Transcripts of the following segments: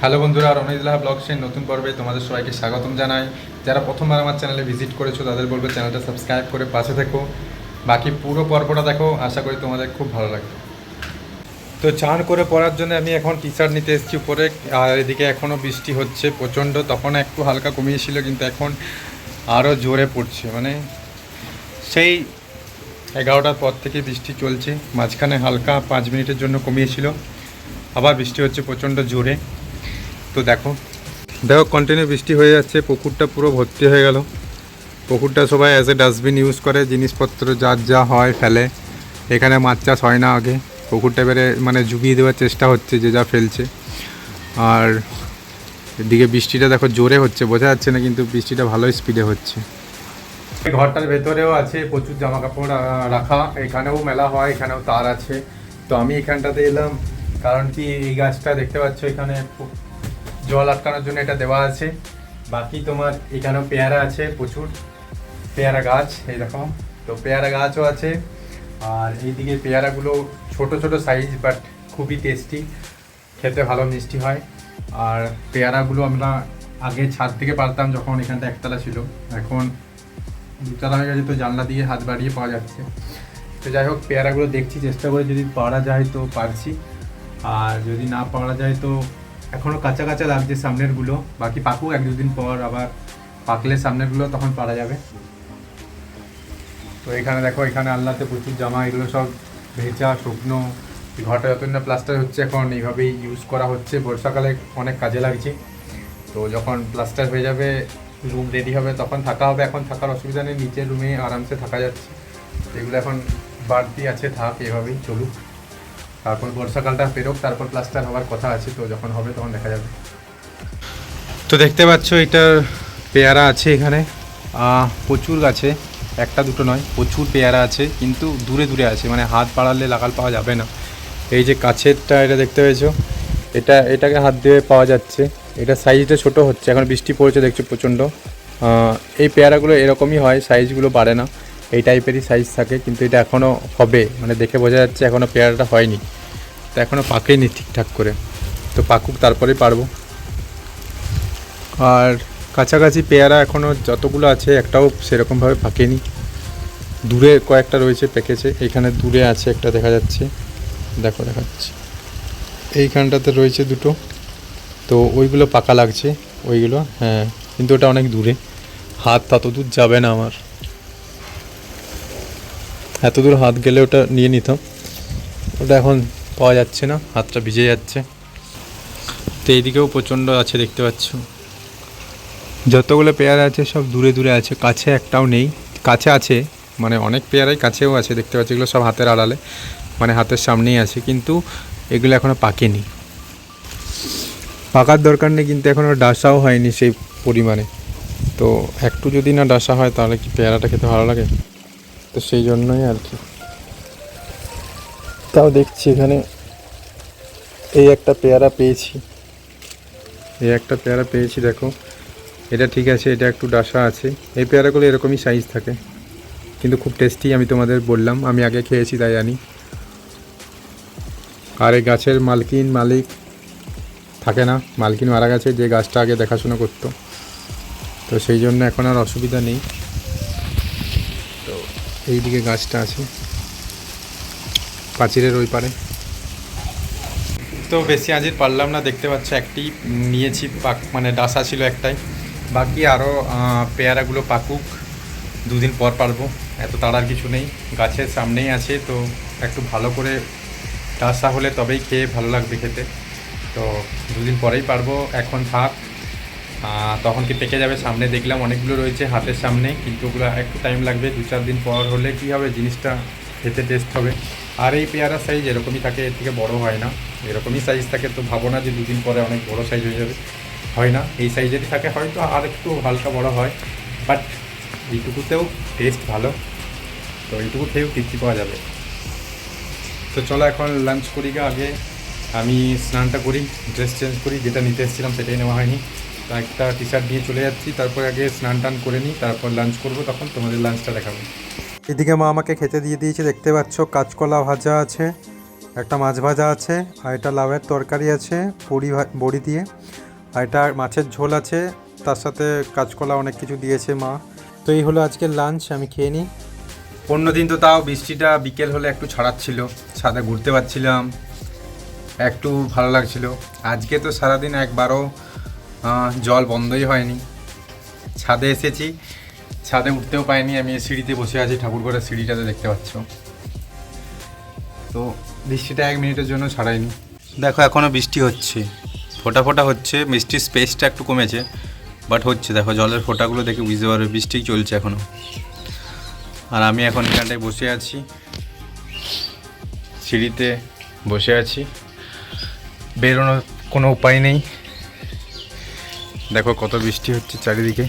Hello বন্ধুরা রনিদুল্লাহ ব্লগসের নতুন পর্বে তোমাদের সবাইকে স্বাগতম জানাই। যারা প্রথমবার আমার চ্যানেলে ভিজিট করেছ, তাদের বলব চ্যানেলটা সাবস্ক্রাইব করে পাশে থেকো। বাকি পুরো পর্বটা দেখো, আশা করি তোমাদের খুব ভালো লাগবে। তো চান করে পড়ার জন্য আমি এখন টি শার্ট নিতে এসেছি উপরে, আর এদিকে এখনও বৃষ্টি হচ্ছে প্রচণ্ড, তখন একটু হালকা কমিয়েছিল কিন্তু এখন আরও জোরে পড়ছে। মানে সেই এগারোটার পর থেকে বৃষ্টি চলছে, মাঝখানে হালকা পাঁচ মিনিটের জন্য কমিয়েছিল, আবার বৃষ্টি হচ্ছে প্রচণ্ড জোরে। তো দেখো। দেখো কন্টিনিউ বৃষ্টি হয়ে যাচ্ছে, পুকুরটা পুরো ভর্তি হয়ে গেল। পুকুরটা সবাই অ্যাজ এ ডাস্টবিন ইউজ করে, জিনিসপত্র যার যা হয় ফেলে। এখানে মাছ চাষ হয় না আগে। পুকুরটা এবারে মানে জুগিয়ে দেওয়ার চেষ্টা হচ্ছে, যে যা ফেলছে। আর এদিকে বৃষ্টিটা দেখো জোরে হচ্ছে, বোঝা যাচ্ছে না কিন্তু বৃষ্টিটা ভালোই স্পিডে হচ্ছে। ঘরটার ভেতরেও আছে প্রচুর জামা কাপড় রাখা। এখানেও মেলা হয়, এখানেও তার আছে। তো আমি এখানটাতে এলাম, কারণ কি এই গাছটা দেখতে পাচ্ছ এখানে জল আটকানোর জন্য এটা দেওয়া আছে। বাকি তোমার এখানেও পেয়ারা আছে, প্রচুর। পেয়ারা গাছ, এই দেখো তো পেয়ারা গাছও আছে। আর এইদিকে পেয়ারাগুলো ছোট ছোট সাইজ বাট খুবই টেস্টি খেতে ভালো মিষ্টি হয়। আর পেয়ারাগুলো আমরা আগে ছাদ থেকে পারতাম যখন এখানটা একতলা ছিল। এখন দুতলা হয়ে গেছে, তো জানলা দিয়ে হাত বাড়িয়ে পাওয়া যাচ্ছে। তো যাই হোক, পেয়ারাগুলো দেখছি, চেষ্টা করে যদি পারা যায় তো পারছি। আর যদি না পারা যায় তো এখনও কাঁচা কাঁচা লাগছে সামনেরগুলো। বাকি পাকুক এক দুদিন পর আবার পাকলে সামনেরগুলো তখন পারা যাবে। তো এখানে দেখো, এখানে আল্লাহতে প্রচুর জামা, এগুলো সব ভেজা, শুকনো। ঘরটা যতদিন না প্লাস্টার হচ্ছে, এখন এইভাবেই ইউজ করা হচ্ছে। বর্ষাকালে অনেক কাজে লাগছে। তো যখন প্লাস্টার হয়ে যাবে রুম রেডি হবে, তখন থাকা হবে। এখন থাকার অসুবিধা নেই, নিচের রুমে আরামসে থাকা যাচ্ছে। এগুলো এখন বাড়তি আছে, থাক, এভাবেই চলুক। তারপর বর্ষাকালটা পেরোক, তারপর প্লাস্টার হওয়ার কথা আছে, তো যখন হবে তখন দেখা যাবে। তো দেখতে পাচ্ছ, এটার পেয়ারা আছে এখানে। প্রচুর গাছে, একটা দুটো নয়, প্রচুর পেয়ারা আছে, কিন্তু দূরে দূরে আছে মানে হাত বাড়ালে লাগাল পাওয়া যাবে না। এই যে কাছেরটা এটা দেখতে পেয়েছ, এটা, এটাকে হাত দিয়ে পাওয়া যাচ্ছে। এটা সাইজটা ছোট হচ্ছে, এখন বৃষ্টি পড়েছে, দেখছ প্রচণ্ড। এই পেয়ারাগুলো এরকমই হয় সাইজগুলো বাড়ে না। এই টাইপেরই সাইজ থাকে, কিন্তু এটা এখনও হবে মানে দেখে বোঝা যাচ্ছে এখনও পেয়ারাটা হয়নি। তো এখনও পাকেনি ঠিকঠাক করে। তো পাকুক, তারপরেই পারব। আর কাছাকাছি পেয়ারা এখনও যতগুলো আছে, একটাও সেরকমভাবে পাকেনি। দূরে কয়েকটা রয়েছে পেকেছে এখানে দূরে আছে একটা দেখা যাচ্ছে। দেখো, দেখাচ্ছি। এইখানটাতে রয়েছে দুটো। তো ওইগুলো পাকা লাগছে, ওইগুলো হ্যাঁ কিন্তু ওটা অনেক দূরে। হাত তত দূর যাবে না আমার। এত দূর হাত গেলে ওটা নিয়ে নিতাম। ওটা এখন পাওয়া যাচ্ছে না, হাতটা ভিজে যাচ্ছে। তো এইদিকেও প্রচণ্ড আছে, দেখতে পাচ্ছ। যতগুলো পেয়ারা আছে, সব দূরে দূরে আছে, কাছে একটাও নেই। কাছে আছে মানে অনেক পেয়ারাই কাছেও আছে, দেখতে পাচ্ছি, এগুলো সব হাতের আড়ালে মানে হাতের সামনেই আছে, কিন্তু এগুলো এখনও পাকেনি। পাকার দরকার নেই, কিন্তু এখনও ডাসাও হয়নি সেই পরিমাণে। তো একটু যদি না ডাসা হয়, তাহলে কি পেয়ারাটা খেতে ভালো লাগে? তো সেই জন্যই আর কি। তাও দেখছি এখানে। এই একটা পেয়ারা পেয়েছি। এই একটা পেয়ারা পেয়েছি, দেখো। এটা ঠিক আছে, এটা একটু ডাসা আছে। এই পেয়ারাগুলো এরকমই সাইজ থাকে। কিন্তু খুব টেস্টি আমি তোমাদের বললাম, আমি আগে খেয়েছি, তাই জানি। আর এই গাছের মালকিন মালিক থাকে না। মালকিন মারা গেছে, যে গাছটা আগে দেখাশোনা করতো। তো সেই জন্য এখন আর অসুবিধা নেই। তো এইদিকে গাছটা আছে। পাঁচিরের ওই পারে। তো বেশি আজের পারলাম না, দেখতে পাচ্ছ একটি নিয়েছি পাক মানে ডাসা ছিল একটাই। বাকি আরও পেয়ারাগুলো পাকুক, দুদিন পর পারব, এত তাড়ার কিছু নেই। গাছের সামনেই আছে, তো একটু ভালো করে ডাসা হলে তবেই খেয়ে ভালো লাগবে খেতে। তো দুদিন পরেই পারব, এখন থাক। তখন কি পেকে যাবে সামনে দেখলাম, অনেকগুলো রয়েছে হাতের সামনে, কিন্তু ওগুলো একটু টাইম লাগবে দু চার দিন পর হলে কি হবে, জিনিসটা খেতে টেস্ট হবে। আর এই পেয়ারা সাইজ এরকমই থাকে, এর থেকে বড় হয় না। এরকমই সাইজ থাকে তো ভাবো না যে দুদিন পরে অনেক বড় সাইজ হয়ে যাবে। হয় না, এই সাইজেরই থাকে, হয়তো আর একটু হালকা বড় হয় বাট এইটুকুতেও টেস্ট ভালো। তো এইটুকু খেয়েও তৃপ্তি পাওয়া যাবে। তো চলো এখন লাঞ্চ করি গা আগে। আমি স্নানটা করি ড্রেস চেঞ্জ করি, যেটা নিতে এসেছিলাম সেটাই নেওয়া হয়নি। তা একটা টি শার্ট দিয়ে চলে যাচ্ছি, তারপর আগে স্নান টান করে নিই, তারপর লাঞ্চ করব তখন তোমাদের লাঞ্চটা দেখাবো। এদিকে মা আমাকে খেতে দিয়ে দিয়েছে, দেখতে পাচ্ছ কাঁচকলা ভাজা আছে, একটা মাছ ভাজা আছে, আর এটা লাউয়ের তরকারি আছে ভা- বড়ি দিয়ে, আর এটা মাছের ঝোল আছে, তার সাথে কাঁচকলা অনেক কিছু দিয়েছে মা। তো এই হলো আজকের লাঞ্চ আমি খেয়ে নিই। অন্য দিন তো তাও বৃষ্টিটা বিকেল হলে একটু ছড়াচ্ছিল, ছাদে ঘুরতে পারছিলাম, একটু ভালো লাগছিল। আজকে তো সারাদিন একবারও জল বন্ধই হয়নি। ছাদে এসেছি ছাদে উঠতেও পাইনি, আমি সিঁড়িতে বসে আছি, ঠাকুরঘরের সিঁড়িটাতে দেখতে পাচ্ছ। তো বৃষ্টিটা এক মিনিটের জন্য ছাড়াইনি। দেখো এখনও বৃষ্টি হচ্ছে। ফোটা ফোটা হচ্ছে বৃষ্টির স্পেসটা একটু কমেছে বাট হচ্ছে। দেখো, জলের ফোঁটাগুলো দেখে বুঝতে পারবে, বৃষ্টি চলছে এখনও আর আমি এখন এখানটায় বসে আছি, সিঁড়িতে বসে আছি। বেরোনোর কোনো উপায় নেই। দেখো, কত বৃষ্টি হচ্ছে চারিদিকে।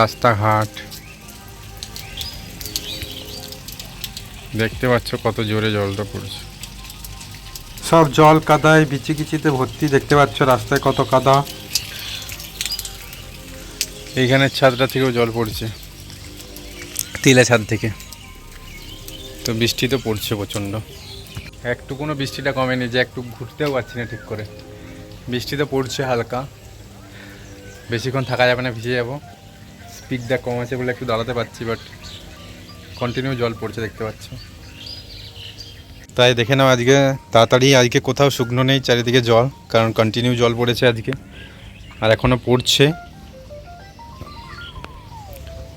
রাস্তাঘাট। দেখতে পাচ্ছ কত জোরে জলটা পড়ছে। সব জল কাদায় বিচি কিচিতে ভর্তি দেখতে পাচ্ছ রাস্তায় কত কাদা। এইখানের ছাদটা থেকেও জল পড়ছে। তিলা ছাদ থেকে। তো বৃষ্টি তো পড়ছে প্রচণ্ড। একটু কোনো বৃষ্টিটা কমেনি যে একটু ঘুরতেও পারছি না ঠিক করে। বৃষ্টি তো পড়ছে হালকা। বেশিক্ষণ থাকা যাবে না ভিজে যাব। স্পিডটা কম আছে বলে একটু দাঁড়াতে পারছি বাট কন্টিনিউ জল পড়ছে, দেখতে পাচ্ছ। তাই দেখে নাও আজকে, তাড়াতাড়ি আজকে কোথাও শুকনো নেই চারিদিকে জল, কারণ কন্টিনিউ জল পড়েছে আজকে, আর এখনও পড়ছে।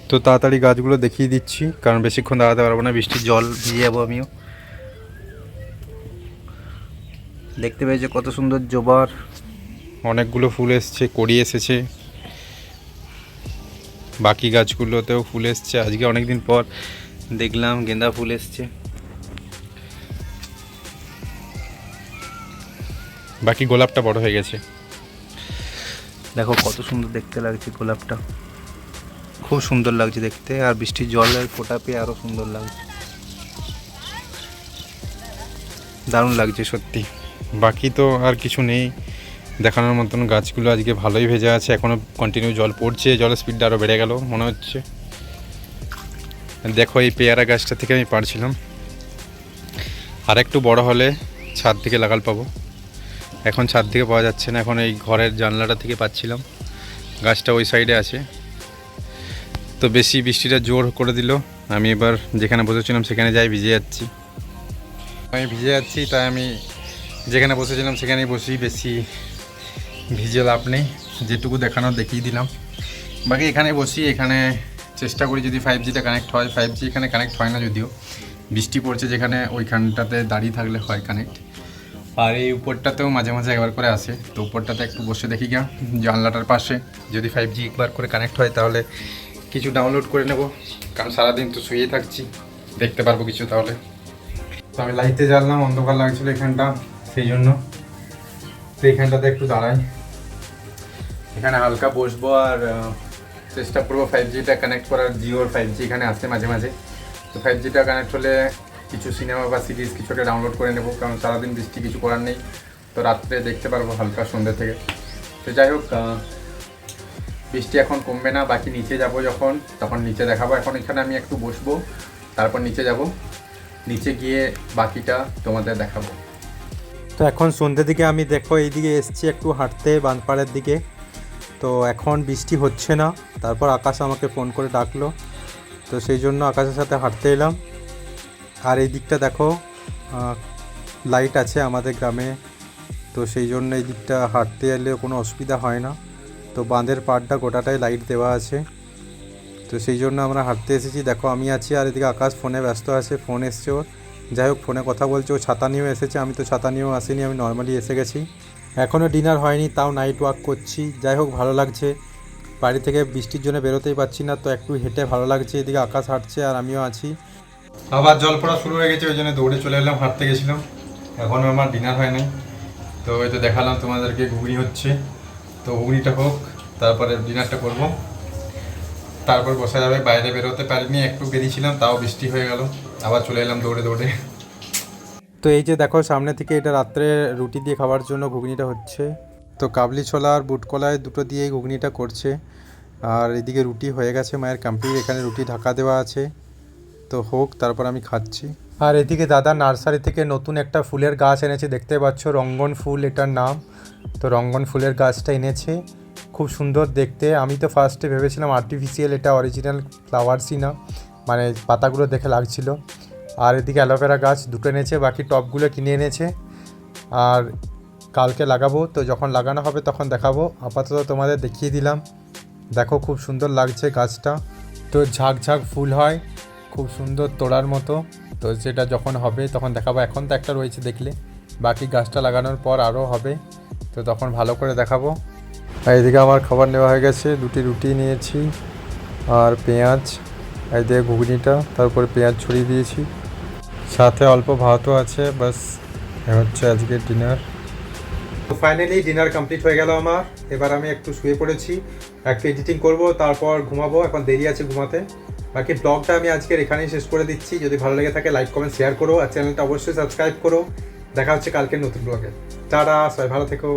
তো তাড়াতাড়ি গাছগুলো দেখিয়ে দিচ্ছি, কারণ বেশিক্ষণ দাঁড়াতে পারব না, বৃষ্টির জল ভিজে যাব আমিও। দেখতে পেয়েছে কত সুন্দর জবার? অনেকগুলো ফুল এসছে, কড়ি এসেছে। বাকি গাছগুলোতেও ফুল এসছে। আজকে অনেক দিন পর দেখলাম গেঁদা ফুল এসছে। বাকি গোলাপটা বড় হয়ে গেছে। দেখো কত সুন্দর দেখতে লাগছে গোলাপটা। খুব সুন্দর লাগছে দেখতে, আর বৃষ্টির জলের ফোঁটা পেয়ে আরও সুন্দর লাগছে। দারুণ লাগছে সত্যি। বাকি তো আর কিছু নেই। দেখানোর মতন গাছগুলো আজকে ভালোই ভেজা আছে। এখনও কন্টিনিউ জল পড়ছে, জলের স্পিডটা আরও বেড়ে গেল, মনে হচ্ছে। দেখো এই পেয়ারা গাছটা থেকে আমি পারছিলাম। আর একটু বড় হলে ছাদ থেকে লাগাল পাবো। এখন ছাদ থেকে পাওয়া যাচ্ছে না, এখন এই ঘরের জানলাটা থেকে পাচ্ছিলাম। গাছটা ওই সাইডে আছে। তো বেশি বৃষ্টিটা জোর করে দিল। আমি এবার যেখানে বসেছিলাম সেখানে যাই, ভিজে যাচ্ছি। আমি ভিজে যাচ্ছি, তাই আমি যেখানে বসেছিলাম সেখানেই বসি, বেশি ভিজে লাভ নেই যেটুকু দেখানো দেখিয়ে দিলাম। বাকি এখানে বসি, এখানে চেষ্টা করি যদি ফাইভ জিটা কানেক্ট হয় ফাইভ জি এখানে কানেক্ট হয় না যদিও। বৃষ্টি পড়ছে যেখানে, ওইখানটাতে দাঁড়িয়ে থাকলে হয় কানেক্ট আর এই উপরটাতেও মাঝে মাঝে একবার করে আসে, তো উপরটাতে একটু বসে দেখি গা জানলাটার পাশে। যদি ফাইভ জি একবার করে কানেক্ট হয়, তাহলে কিছু ডাউনলোড করে নেব। কারণ সারাদিন তো শুয়েই থাকছি, দেখতে পারব কিছু তাহলে। তো আমি লাইটে জ্বাললাম, অন্ধকার লাগছিল এখানটা, সেই জন্য। তো এখানটাতে একটু দাঁড়াই। এখানে হালকা বসবো আর চেষ্টা করব ফাইভ জিটা কানেক্ট করার। জিওর ফাইভ জি এখানে আসে মাঝে মাঝে। তো ফাইভ জিটা কানেক্ট হলে কিছু সিনেমা বা সিরিজ কিছু একটা ডাউনলোড করে নেব, কারণ সারাদিন বৃষ্টি কিছু করার নেই। তো রাত্রে দেখতে পারব হালকা সন্ধ্যে থেকে। তো যাই হোক বৃষ্টি এখন কমবে না, বাকি নিচে যাব যখন, তখন নিচে দেখাবো। এখন এখানে আমি একটু বসবো, তারপর নিচে যাব। নিচে গিয়ে বাকিটা তোমাদের দেখাবো। তো এখন সন্ধ্যের দিকে আমি দেখো, এইদিকে এসছি একটু হাঁটতে বানপাড়ের দিকে। তো এখন বৃষ্টি হচ্ছে না। তারপর আকাশ আমাকে ফোন করে ডাকলো। তো সেই জন্য আকাশের সাথে হাঁটতে এলাম। আর এই দিকটা দেখো লাইট আছে আমাদের গ্রামে। তো সেই জন্য এই দিকটা হাঁটতে এলে কোনো অসুবিধা হয় না। তো বাঁধের পাড়টা গোটাটাই লাইট দেওয়া আছে। তো সেই জন্য আমরা হাঁটতে এসেছি। দেখো, আমি আছি আর এদিকে আকাশ ফোনে ব্যস্ত আছে, ফোন এসছে ওর। যাই হোক, ফোনে কথা বলছে। ও ছাতা নিয়েও এসেছে। আমি তো ছাতা নিয়েও আসিনি, আমি নর্মালি এসে গেছি। এখনও ডিনার হয়নি, তাও নাইট ওয়াক করছি। যাই হোক, ভালো লাগছে। বাড়ি থেকে বৃষ্টির জন্য বেরোতেই পারছি না, তো একটু হেঁটে ভালো লাগছে। এদিকে আকাশ হাঁটছে আর আমিও আছি। আবার জল পড়া শুরু হয়ে গেছে, ওই জন্য দৌড়ে চলে এলাম, হাঁটতে গেছিলাম। এখনও আমার ডিনার হয় নাই। তো ওই তো দেখালাম তোমাদেরকে, ঘুগনি হচ্ছে। তো ঘুগনিটা হোক, তারপরে ডিনারটা করব। তারপর বসা যাবে, বাইরে বেরোতে পারিনি, একটু বেরিয়েছিলাম, তাও বৃষ্টি হয়ে গেল। আবার চলে এলাম দৌড়ে দৌড়ে। তো এই যে দেখো, সামনে থেকে এটা রাত্রে রুটি দিয়ে খাওয়ার জন্য ঘুগনিটা হচ্ছে। তো কাবলি ছোলা আর বুট কলায় দুটো দিয়ে ঘুগনিটা করছে। আর এদিকে রুটি হয়ে গেছে মায়ের কমপ্লিট এখানে রুটি ঢাকা দেওয়া আছে। তো হোক, তারপর আমি খাচ্ছি। আর এদিকে দাদা নার্সারি থেকে নতুন একটা ফুলের গাছ এনেছে, দেখতে পাচ্ছ রঙ্গন ফুল এটার নাম। তো রঙ্গন ফুলের গাছটা এনেছে, খুব সুন্দর দেখতে। আমি তো ফার্স্টে ভেবেছিলাম আর্টিফিশিয়াল এটা অরিজিনাল ফ্লাওয়ার্সই না মানে পাতাগুলো দেখে লাগছিল। আর এদিকে অ্যালোভেরা গাছ দুটো এনেছে, বাকি টবগুলো কিনে এনেছে। আর কালকে লাগাবো, তো যখন লাগানো হবে তখন দেখাবো। আপাতত তোমাদের দেখিয়ে দিলাম। দেখো খুব সুন্দর লাগছে গাছটা। তো ঝাঁক ঝাঁক ফুল হয়, খুব সুন্দর তোড়ার মতো। তো সেটা যখন হবে তখন দেখাবো। এখন তো একটা রয়েছে দেখলে। বাকি গাছটা লাগানোর পর আরও হবে। তো তখন ভালো করে দেখাবো। আর এদিকে আমার খাবার নেওয়া হয়ে গেছে। দুটি রুটি নিয়েছি। আর পেঁয়াজ, এই দিয়ে ঘুগনিটা তারপরে পেঁয়াজ ছড়িয়ে দিয়েছি। সাথে অল্প ভাতও আছে, বাস হচ্ছে আজকের ডিনার তো ফাইনালি ডিনার কমপ্লিট হয়ে গেল আমার। এবার আমি একটু শুয়ে পড়েছি, একটু এডিটিং করব, তারপর ঘুমাবো, এখন দেরি আছে ঘুমাতে। বাকি ব্লগটা আমি আজকের এখানেই শেষ করে দিচ্ছি। যদি ভালো লেগে থাকে লাইক কমেন্ট শেয়ার করো, আর চ্যানেলটা অবশ্যই সাবস্ক্রাইব করো। দেখা হচ্ছে কালকের নতুন ব্লগে টাটা, সবাই ভালো থেকো।